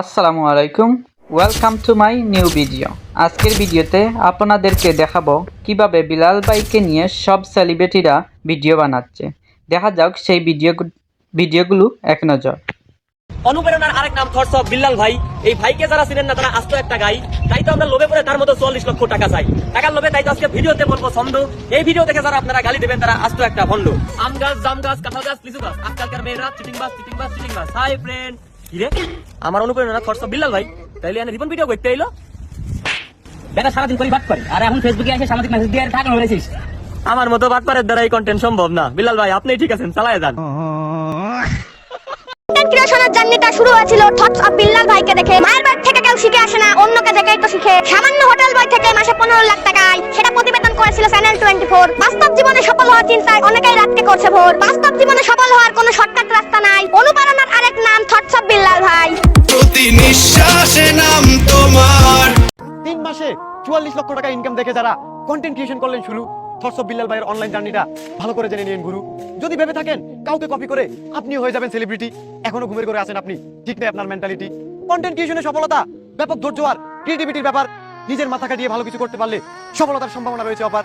আসসালামু আলাইকুম। Welcome to my new video আজকের ভিডিওতে আপনাদেরকে দেখাবো কীভাবে বিলাল ভাইকে নিয়ে সব সেলিব্রিটিরা ভিডিও বানাচ্ছে। দেখা যাক সেই ভিডিও ভিডিওগুলো এক নজর। অনুপ্রেরণার আরেক নাম থটস অফ বিল্লাল ভাই। এই ভাইকে যারা চিনেন না তারা আস্ত একটা গাই। তাই তো আমরা লোভে পড়ে তার মতো চল্লিশ লক্ষ টাকা চাই। টাকার লোভে তাই তো আজকে ভিডিওতে বলব ছন্দ। এই ভিডিও দেখে যারা আপনারা গালি দেবেন তারা আস্ত একটা ভণ্ড। আম গাছ জাম গাছ কাঁঠাল গাছ লিচু গাছ আজকালকার মেয়েরা চিটিং বাস চিটিং বাস চিটিং বাস হাই ফ্রেন্ড কি রে? আমার অনুপ্রেরণা বিল্লাল ভাই। তাইলে আমি রিপন ভিডিও করতে বেটা, সারাদিন করি করে। আর এখন ফেসবুকে সামাজিক মেসেজ দিয়ে আমার মতো বাটপারের দ্বারা এই কন্টেন্ট সম্ভব না। বিল্লাল ভাই আপনি ঠিক আছেন, চালায় যান। মাসে পনেরো লাখ টাকা আয় সেটা প্রতিবেদন করেছিল টোয়েন্টি ফোর জীবনে সফল হওয়ার চিন্তায় অনেকেই করছে ভোর। জীবনে সফল হওয়ার কোনো শর্টকাট রাস্তা নাই। তিন মাসে চুয়াল্লিশ লক্ষ টাকা ইনকাম দেখে যারা কন্টেন্ট ক্রিয়েশন করলেন শুরু অফ বিল্লাল ভাইয়ের অনলাইন জার্নিটা ভালো করে জেনে নিন গুরু। যদি ভেবে থাকেন কাউকে কপি করে আপনি হয়ে যাবেন সেলিব্রিটি এখনও ঘুমের করে আছেন আপনি, ঠিক নেই আপনার মেন্টালিটি কন্টেন্ট ক্রিয়েশনের সফলতা, ব্যাপক ধৈর্য আর ক্রিয়েটিভিটির ব্যাপার। নিজের মাথা খাটিয়ে ভালো কিছু করতে পারলে সফলতার সম্ভাবনা রয়েছে অপার।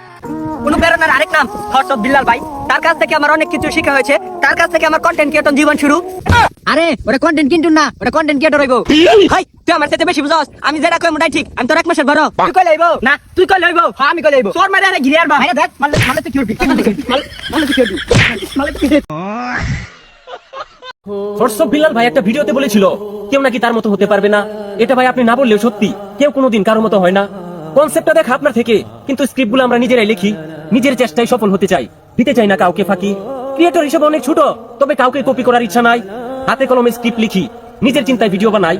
অনুপ্রেরণার আরেক নাম থটস বিল্লাল ভাই। তার কাছ থেকে আমার অনেক কিছু শেখা হয়েছে। তার কাছ থেকে আমার কন্টেন্ট ক্রিয়েটর জীবন শুরু। আরে ওটা কন্টেন্ট কিন্তু না ওটা কন্টেন্ট ক্রিয়েটর হইবো। হাই তুই আমার সাথে বেশি বুঝাস। আমি যেটা কই মোটাই ঠিক। আমি তোর এক মাসের বড়। তুই কই লইবো না তুই কই লইবো হ্যাঁ আমি কই লইবো তোর মারে আরে ঘিরে আরবা আরে দেখ মারলে মারলে তুই কি করবি? মারলে তুই কি করবি? মারলে তুই অফ বিল্লাল ভাই একটা ভিডিওতে বলেছিল কেউ নাকি তার মতো হতে পারবে না। এটা ভাই আপনি না বললেও সত্যি, কেউ কোনোদিন কারও মতো হয় না। কনসেপ্টটা দেখা আপনার থেকে, কিন্তু স্ক্রিপ্টগুলো আমরা নিজেরাই লিখি, নিজের চেষ্টায় সফল হতে চাই। দিতে চাই না কাউকে ফাঁকি। ক্রিয়েটর হিসেবে অনেক ছোট, তবে কাউকে কপি করার ইচ্ছা নাই। হাতে কলমে স্ক্রিপ্ট লিখি, নিজের চিন্তায় ভিডিও বানাই।